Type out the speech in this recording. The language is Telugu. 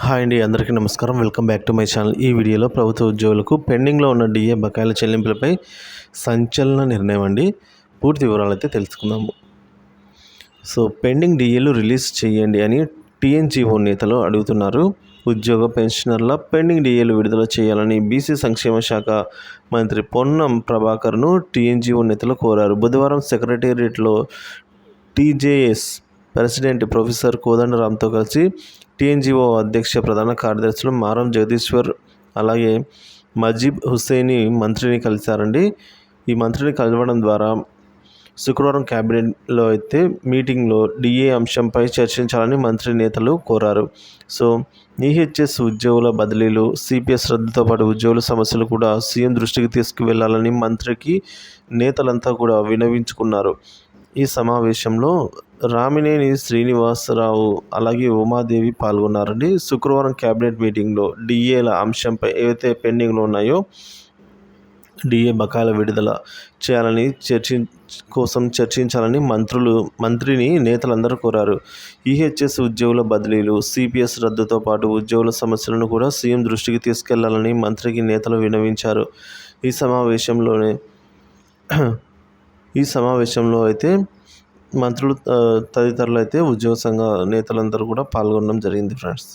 హాయ్ అండి అందరికీ నమస్కారం. Welcome back to my channel. ఈ వీడియోలో ప్రభుత్వ ఉద్యోగులకు పెండింగ్లో ఉన్న డిఏ బకాయిల చెల్లింపులపై సంచలన నిర్ణయం అండి. పూర్తి వివరాలు అయితే తెలుసుకుందాము. సో పెండింగ్ డిఏలు రిలీజ్ చేయండి అని టీఎన్జిఓ నేతలు అడుగుతున్నారు. ఉద్యోగ పెన్షనర్ల పెండింగ్ డిఏలు విడుదల చేయాలని బీసీ సంక్షేమ శాఖ మంత్రి పొన్నం ప్రభాకర్ను టీఎన్జిఓ నేతలు కోరారు. బుధవారం సెక్రటేరియట్లో టీజేఎస్ ప్రెసిడెంట్ ప్రొఫెసర్ కోదండరామ్తో కలిసి టీఎన్జిఓ అధ్యక్ష ప్రధాన కార్యదర్శులు మారం జగదీశ్వర్ అలాగే మజీబ్ హుస్సేని మంత్రిని కలిశారండి. ఈ మంత్రిని కలవడం ద్వారా శుక్రవారం క్యాబినెట్లో అయితే మీటింగ్లో డిఏ అంశంపై చర్చించాలని మంత్రి నేతలు కోరారు. సో ఈహెచ్ఎస్ ఉద్యోగుల బదిలీలు సిపిఎస్ రద్దుతో పాటు ఉద్యోగుల సమస్యలు కూడా సీఎం దృష్టికి తీసుకువెళ్ళాలని మంత్రికి నేతలంతా కూడా వినవించుకున్నారు. ఈ సమావేశంలో రామినేని శ్రీనివాసరావు అలాగే ఉమాదేవి పాల్గొన్నారండి. శుక్రవారం క్యాబినెట్ మీటింగ్లో డిఏల అంశంపై ఏవైతే పెండింగ్లో ఉన్నాయో డిఏ బకాయిల విడుదల చేయాలని చర్చి కోసం చర్చించాలని మంత్రులు మంత్రిని నేతలందరూ కోరారు. ఈహెచ్ఎస్ ఉద్యోగుల బదిలీలు సిపిఎస్ రద్దుతో పాటు ఉద్యోగుల సమస్యలను కూడా సీఎం దృష్టికి తీసుకెళ్ళాలని మంత్రికి నేతలు వినవించారు. ఈ సమావేశంలోనే ఈ సమావేశంలో అయితే మంత్రులు తదితరులు అయితే ఉద్యోగ సంఘ నేతలందరూ కూడా పాల్గొనడం జరిగింది ఫ్రెండ్స్.